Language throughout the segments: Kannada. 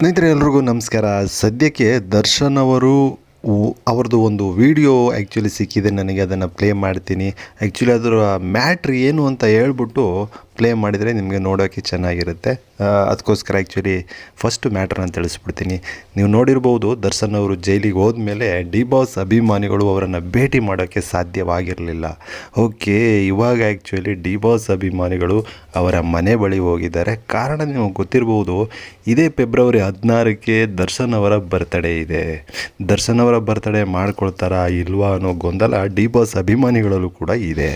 ಸ್ನೇಹಿತರೆ, ಎಲ್ರಿಗೂ ನಮಸ್ಕಾರ. ಸದ್ಯಕ್ಕೆ ದರ್ಶನ್ ಅವರು ಅವ್ರದ್ದು ಒಂದು ವಿಡಿಯೋ ಆ್ಯಕ್ಚುಲಿ ಸಿಕ್ಕಿದೆ. ನನಗೆ ಅದನ್ನು ಪ್ಲೇ ಮಾಡ್ತೀನಿ. ಆ್ಯಕ್ಚುಲಿ ಅದರ ಮ್ಯಾಟ್ರ್ ಏನು ಅಂತ ಹೇಳ್ಬಿಟ್ಟು ಪ್ಲೇ ಮಾಡಿದರೆ ನಿಮಗೆ ನೋಡೋಕ್ಕೆ ಚೆನ್ನಾಗಿರುತ್ತೆ. ಅದಕ್ಕೋಸ್ಕರ ಆ್ಯಕ್ಚುಲಿ ಫಸ್ಟ್ ಮ್ಯಾಟ್ರನ್ನ ತಿಳಿಸ್ಬಿಡ್ತೀನಿ. ನೀವು ನೋಡಿರ್ಬೋದು ದರ್ಶನ್ ಅವರು ಜೈಲಿಗೆ ಹೋದ್ಮೇಲೆ ಡಿ ಬಾಸ್ ಅಭಿಮಾನಿಗಳು ಅವರನ್ನು ಭೇಟಿ ಮಾಡೋಕ್ಕೆ ಸಾಧ್ಯವಾಗಿರಲಿಲ್ಲ. ಓಕೆ ಇವಾಗ ಆ್ಯಕ್ಚುಲಿ ಡಿ ಬಾಸ್ ಅಭಿಮಾನಿಗಳು ಅವರ ಮನೆ ಬಳಿ ಹೋಗಿದ್ದಾರೆ. ಕಾರಣ ನಿಮಗೆ ಗೊತ್ತಿರ್ಬೋದು, ಇದೇ ಫೆಬ್ರವರಿ ಹದಿನಾರಕ್ಕೆ ದರ್ಶನ್ ಅವರ ಬರ್ತಡೇ ಇದೆ. ದರ್ಶನ್ ಅವರ ಬರ್ತಡೇ ಮಾಡ್ಕೊಳ್ತಾರಾ ಇಲ್ವಾ ಅನ್ನೋ ಗೊಂದಲ ಡಿ ಬಾಸ್ ಅಭಿಮಾನಿಗಳಲ್ಲೂ ಕೂಡ ಇದೆ.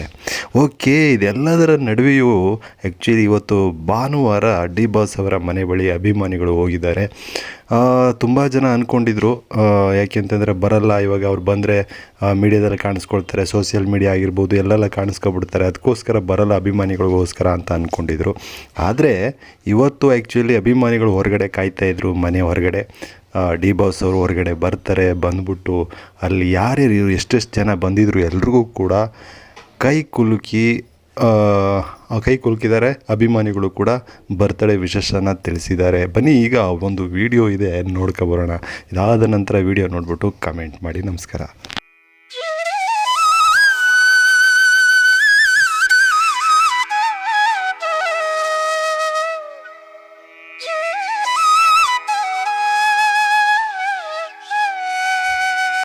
ಓಕೆ, ಇದೆಲ್ಲದರ ನಡುವೆಯೂ ಆ್ಯಕ್ಚುಲಿ ಇವತ್ತು ಭಾನುವಾರ ಡಿ ಬಾಸ್ ಅವರ ಮನೆ ಬಳಿ ಅಭಿಮಾನಿಗಳು ಹೋಗಿದ್ದಾರೆ. ತುಂಬ ಜನ ಅಂದ್ಕೊಂಡಿದ್ರು ಯಾಕೆಂತಂದರೆ ಬರಲ್ಲ, ಇವಾಗ ಅವ್ರು ಬಂದರೆ ಮೀಡಿಯಾದಲ್ಲಿ ಕಾಣಿಸ್ಕೊಳ್ತಾರೆ ಸೋಷಿಯಲ್ ಮೀಡಿಯಾ ಆಗಿರ್ಬೋದು, ಎಲ್ಲೆಲ್ಲ ಕಾಣಿಸ್ಕೊಬಿಡ್ತಾರೆ, ಅದಕ್ಕೋಸ್ಕರ ಬರಲ್ಲ, ಅಭಿಮಾನಿಗಳಿಗೋಸ್ಕರ ಅಂತ ಅಂದ್ಕೊಂಡಿದ್ರು ಆದರೆ ಇವತ್ತು ಆ್ಯಕ್ಚುಲಿ ಅಭಿಮಾನಿಗಳು ಹೊರಗಡೆ ಕಾಯ್ತಾ ಇದ್ರು, ಮನೆ ಹೊರಗಡೆ. ಡಿ ಬಾಸ್ ಅವರು ಹೊರಗಡೆ ಬರ್ತಾರೆ, ಬಂದ್ಬಿಟ್ಟು ಅಲ್ಲಿ ಯಾರ್ಯಾರು ಎಷ್ಟೆಷ್ಟು ಜನ ಬಂದಿದ್ರು ಎಲ್ರಿಗೂ ಕೂಡ ಕೈ ಕುಲುಕಿ ಕೈ ಕುಲುಕಿದ್ದಾರೆ ಅಭಿಮಾನಿಗಳು ಕೂಡ ಬರ್ತಡೇ ವಿಶೇಷನ ತಿಳಿಸಿದ್ದಾರೆ. ಬನ್ನಿ, ಈಗ ಒಂದು ವಿಡಿಯೋ ಇದೆ, ನೋಡ್ಕೊಬರೋಣ. ಇದಾದ ನಂತರ ವಿಡಿಯೋ ನೋಡಿಬಿಟ್ಟು ಕಮೆಂಟ್ ಮಾಡಿ. ನಮಸ್ಕಾರ.